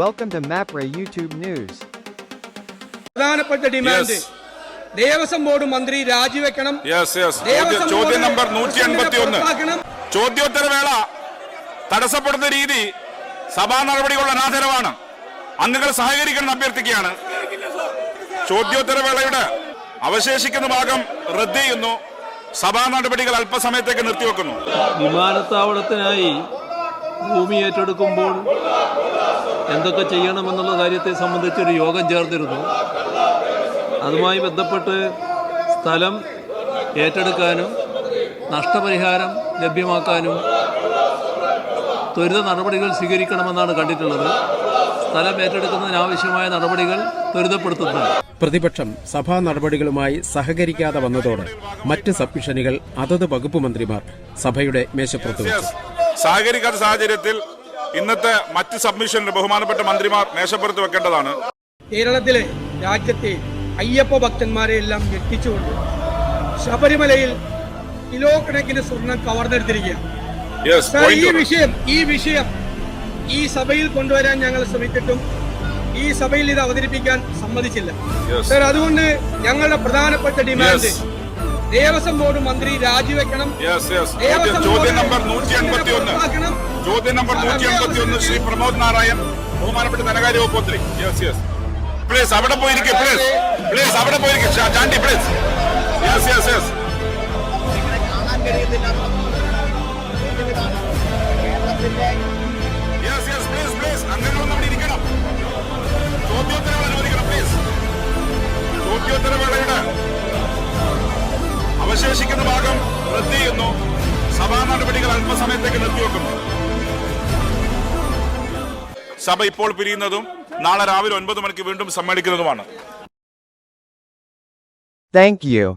Welcome to MAPRA YouTube news പ്രധാനപ്പെട്ട demand Yes. Devaswom board മന്ത്രി രാജിവെക്കണം. യെസ് യെസ് ദേവസ്വം ചോദ്യം നമ്പർ നൂറ്റി എൺപത്തി ഒന്ന്. ചോദ്യോത്തരവേള തടസ്സപ്പെടുന്ന രീതി സഭാ നടപടികളുടെ അനാദരവാണ്. അംഗങ്ങൾ സഹകരിക്കണം അഭ്യർത്ഥിക്കുകയാണ്. ചോദ്യോത്തരവേളയുടെ അവശേഷിക്കുന്ന ഭാഗം റദ്ദ് ചെയ്യുന്നു. സഭാ നടപടികൾ അല്പസമയത്തേക്ക് നിർത്തിവെക്കുന്നു. വിമാനത്താവളത്തിനായി ഭൂമി ഏറ്റെടുക്കുമ്പോൾ എന്തൊക്കെ ചെയ്യണമെന്നുള്ള കാര്യത്തെ സംബന്ധിച്ചൊരു യോഗം ചേർന്നിരുന്നു അതുമായി ബന്ധപ്പെട്ട് സ്ഥലം ഏറ്റെടുക്കാനും നഷ്ടപരിഹാരം ലഭ്യമാക്കാനും ത്വരിത നടപടികൾ സ്വീകരിക്കണമെന്നാണ് കണ്ടിട്ടുള്ളത്. സ്ഥലം ഏറ്റെടുക്കുന്നതിനാവശ്യമായ നടപടികൾ ത്വരിതപ്പെടുത്തുന്നു. പ്രതിപക്ഷം സഭാ നടപടികളുമായി സഹകരിക്കാതെ വന്നതോടെ മറ്റ് സബ്മിഷനുകൾ അതത് വകുപ്പ് മന്ത്രിമാർ സഭയുടെ മേശപ്പുറത്ത് വെച്ചു. സഹകരിക്കാത്ത സാഹചര്യത്തിൽ ഇന്നത്തെ മറ്റ് സബ്മിഷൻ ബഹുമാനപ്പെട്ട മന്ത്രിമാർ മേശപ്പുറത്ത് വെക്കേണ്ടതാണ്. കേരളത്തിലെ രാജ്യത്തെ അയ്യപ്പ ഭക്തന്മാരെ എല്ലാം ഞെട്ടിച്ചുകൊണ്ട് ശബരിമലയിൽ കിലോ കണക്കിന് സ്വർണം സാർ ഈ വിഷയം ഈ വിഷയം ഈ സഭയിൽ കൊണ്ടുവരാൻ ഞങ്ങൾ ശ്രമിച്ചിട്ടും ഈ സഭയിൽ ഇത് അവതരിപ്പിക്കാൻ സമ്മതിച്ചില്ല. സർ അതുകൊണ്ട് ഞങ്ങളുടെ പ്രധാനപ്പെട്ട ഡിമാൻഡ്. ദേവസ്വം ബോർഡ് മന്ത്രി രാജിവെക്കണം. ചോദ്യം നമ്പർ നൂറ്റി അൻപത്തി ഒന്ന് ചോദ്യം നമ്പർ നൂറ്റി എൺപത്തി ഒന്ന് ശ്രീ പ്രമോദ് നാരായൺ ബഹുമാനപ്പെട്ട ധനകാര്യ വകുപ്പ് മന്ത്രി. യെസ് യെസ് പ്ലീസ് അവിടെ പോയിരിക്കും പ്ലീസ് പ്ലീസ് അവിടെ പോയിരിക്കും. ചാണ്ടി പ്ലീസ് അവശേഷിക്കുന്ന ഭാഗം റദ്ദ് ചെയ്യുന്നു സഭാ നടപടികൾ അല്പസമയത്തേക്ക് നിർത്തിവെക്കുന്നു സഭ ഇപ്പോൾ പിരിയുന്നതും നാളെ രാവിലെ ഒൻപത് മണിക്ക് വീണ്ടും സമ്മേളിക്കുന്നതുമാണ് താങ്ക് you.